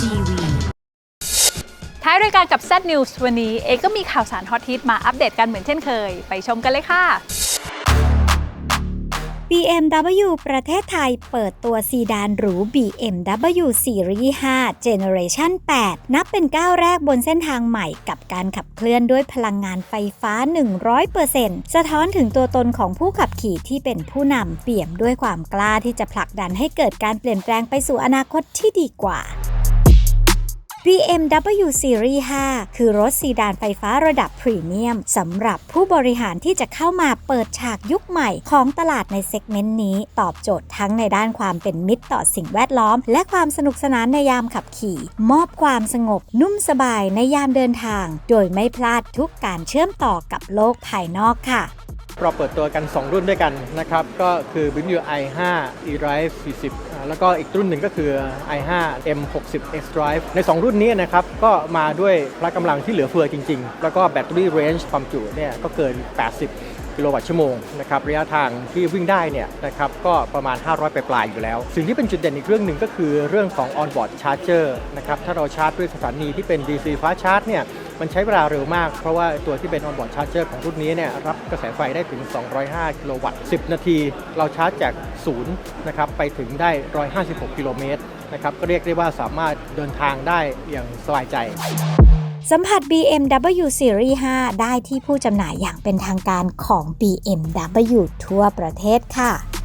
TV ท้ายรายการกับ Z News วันนี้ เอก็มีข่าวสารฮอตฮิตมาอัปเดตกันเหมือนเช่นเคย ไปชมกันเลยค่ะ BMW ประเทศไทยเปิดตัวซีดานหรู BMW Series 5 Generation 8 นับเป็นก้าวแรกบนเส้นทางใหม่กับการขับเคลื่อนด้วยพลังงานไฟฟ้า 100%สะท้อนถึงตัวตนของผู้ขับขี่ที่เป็นผู้นำเปี่ยมด้วยความกล้าที่จะผลักดันให้เกิดการเปลี่ยนแปลงไปสู่อนาคตที่ดีกว่า BMW Series 5 คือรถซีดานไฟฟ้าระดับพรีเมียมสำหรับผู้บริหารที่จะเข้ามาเปิดฉากยุคใหม่ของตลาดในเซกเมนต์นี้ ตอบโจทย์ทั้งในด้านความเป็นมิตรต่อสิ่งแวดล้อม และความสนุกสนานในยามขับขี่ มอบความสงบนุ่มสบายในยามเดินทาง โดยไม่พลาดทุกการเชื่อมต่อกับโลกภายนอกค่ะ เราเปิดตัวกัน 2 รุ่นด้วยกันนะครับ ก็คือ BMW i5 eDrive 40 แล้วก็อีกรุ่นหนึ่งก็คือ i5 M60 X-Drive ใน 2 รุ่นนี้นะครับ ก็มาด้วยพละกำลังที่เหลือเฟือจริง ๆ แล้วก็แบตเตอรี่เรนจ์ความจุเนี่ยก็เกิน 80กิโลวัตต์ชั่วโมงนะครับระยะทางที่วิ่งได้เนี่ยนะครับก็ประมาณ 500 ปลายๆอยู่แล้ว สิ่งที่เป็นจุดเด่นอีกเรื่องหนึ่งก็คือเรื่องของ on-board charger นะครับถ้าเราชาร์จด้วยสถานีที่เป็น DC fast charge เนี่ย มันใช้เวลาเร็วมาก เพราะว่าตัวที่เป็น on-board charger ของรุ่นนี้เนี่ยรับกระแสไฟได้ถึง 205 กิโลวัตต์ 10 นาที เราชาร์จจากศูนย์นะครับไปถึงได้ 156 กิโลเมตรนะครับก็เรียกได้ว่าสามารถเดินทางได้อย่างสบายใจสัมผัส BMW Series 5 ได้ที่ผู้จำหน่ายอย่างเป็นทางการของ BMW ทั่วประเทศค่ะ